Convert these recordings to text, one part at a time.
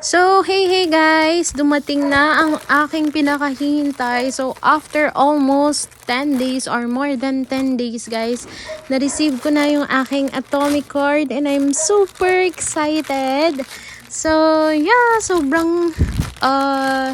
So, hey, hey guys! Dumating na ang aking pinakahihintay. So, after almost 10 days or more than 10 days, guys, na-receive ko na yung aking atomic card and I'm super excited. So, yeah, sobrang uh,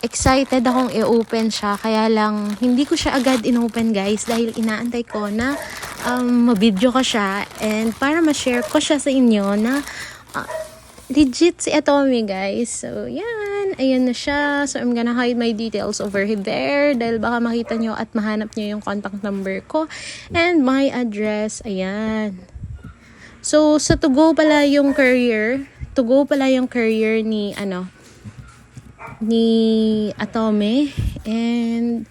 excited akong i-open siya. Kaya lang, hindi ko siya agad in-open, guys, dahil inaantay ko na um, mabidyo ko siya and para ma-share ko siya sa inyo na uh, legit si Atomy, guys. So, yan. Ayan na siya. So, I'm gonna hide my details over there dahil baka makita nyo at mahanap nyo yung contact number ko and my address. Ayan. So, sa to go pala yung courier. To go pala yung courier ni, ano, ni Atome. And,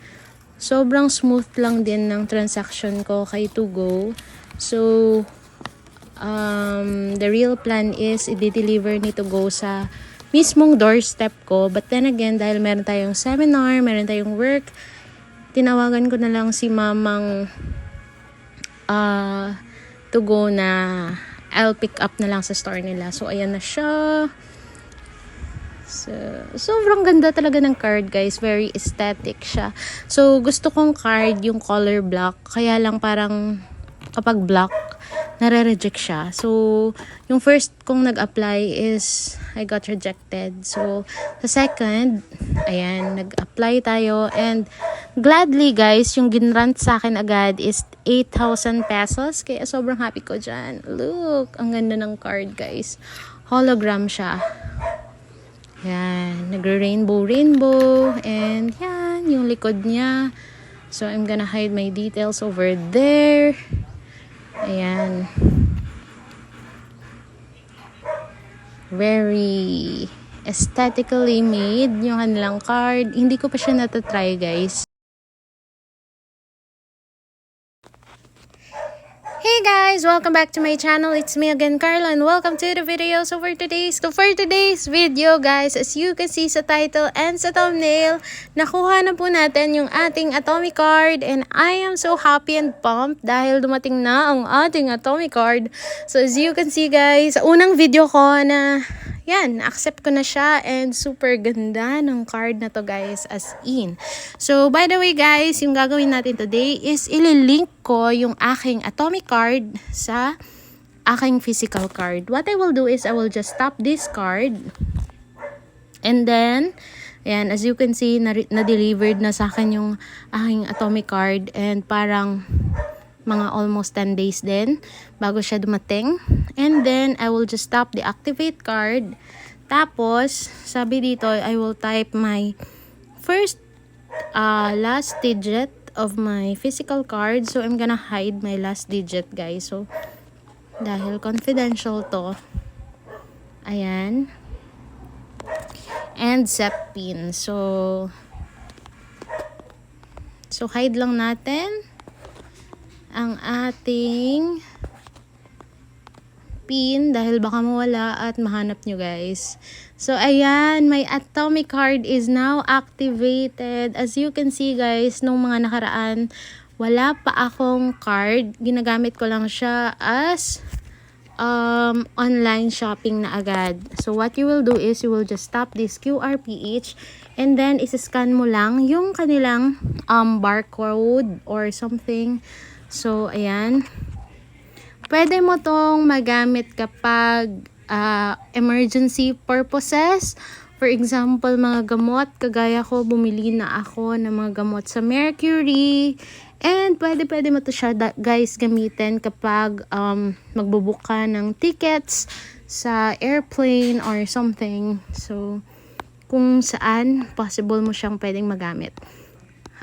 sobrang smooth lang din ng transaction ko kay to go. So, um, the real plan is i-deliver nito go sa mismong doorstep ko. But then again, dahil meron tayong seminar, meron tayong work, tinawagan ko na lang si mamang uh, to go na I'll pick up na lang sa store nila. So, ayan na siya. So, sobrang ganda talaga ng card, guys. Very aesthetic siya. So, gusto kong card yung color black. Kaya lang parang kapag black, nare-reject siya. So, yung first kong nag-apply is I got rejected. So, sa second, ayan, nag-apply tayo. And gladly, guys, yung ginrant sa akin agad is 8,000 pesos. Kaya sobrang happy ko dyan. Look, ang ganda ng card, guys. Hologram siya. Yan, nagre-rainbow rainbow and yan, yung likod niya. So I'm gonna hide my details over there. Ayan. Very aesthetically made yung kanilang card. Hindi ko pa siya natatry, guys. Hey guys! Welcome back to my channel. It's me again, Carla, and welcome to the video. So for today's, for today's video, guys, as you can see sa title and sa thumbnail, nakuha na po natin yung ating atomic card and I am so happy and pumped dahil dumating na ang ating atomic card. So as you can see, guys, unang video ko na yan, accept ko na siya and super ganda ng card na to guys as in. So by the way guys, yung gagawin natin today is ililink ko yung aking atomic card sa aking physical card. What I will do is I will just tap this card and then Ayan, as you can see, na-delivered na sa akin yung aking atomic card and parang mga almost 10 days din bago siya dumating. And then, I will just tap the activate card. Tapos, sabi dito, I will type my first uh, last digit of my physical card. So, I'm gonna hide my last digit, guys. So, dahil confidential to. Ayan. And set pin. So, so hide lang natin ang ating pin dahil baka mawala at mahanap nyo guys. So, ayan, my atomic card is now activated. As you can see guys, nung mga nakaraan, wala pa akong card. Ginagamit ko lang siya as um, online shopping na agad. So, what you will do is you will just tap this QR PH and then isa-scan mo lang yung kanilang um, barcode or something So, ayan. Pwede mo tong magamit kapag uh, emergency purposes. For example, mga gamot. Kagaya ko, bumili na ako ng mga gamot sa Mercury. And pwede, pwede mo to siya, guys, gamitin kapag um, magbubook ka ng tickets sa airplane or something. So, kung saan possible mo siyang pwedeng magamit.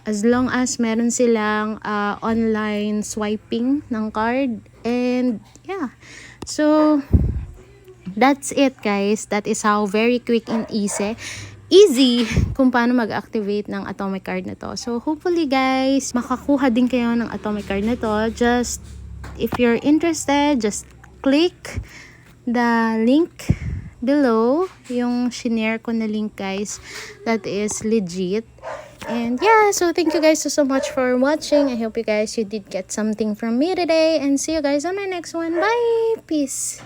As long as meron silang uh, online swiping ng card and yeah. So that's it guys. That is how very quick and easy easy kung paano mag-activate ng atomic card na to. So hopefully guys makakuha din kayo ng atomic card na to. Just if you're interested just click the link below yung shinare ko na link guys that is legit And yeah, so thank you guys so, so much for watching. I hope you guys you did get something from me today. And see you guys on my next one. Bye! Peace!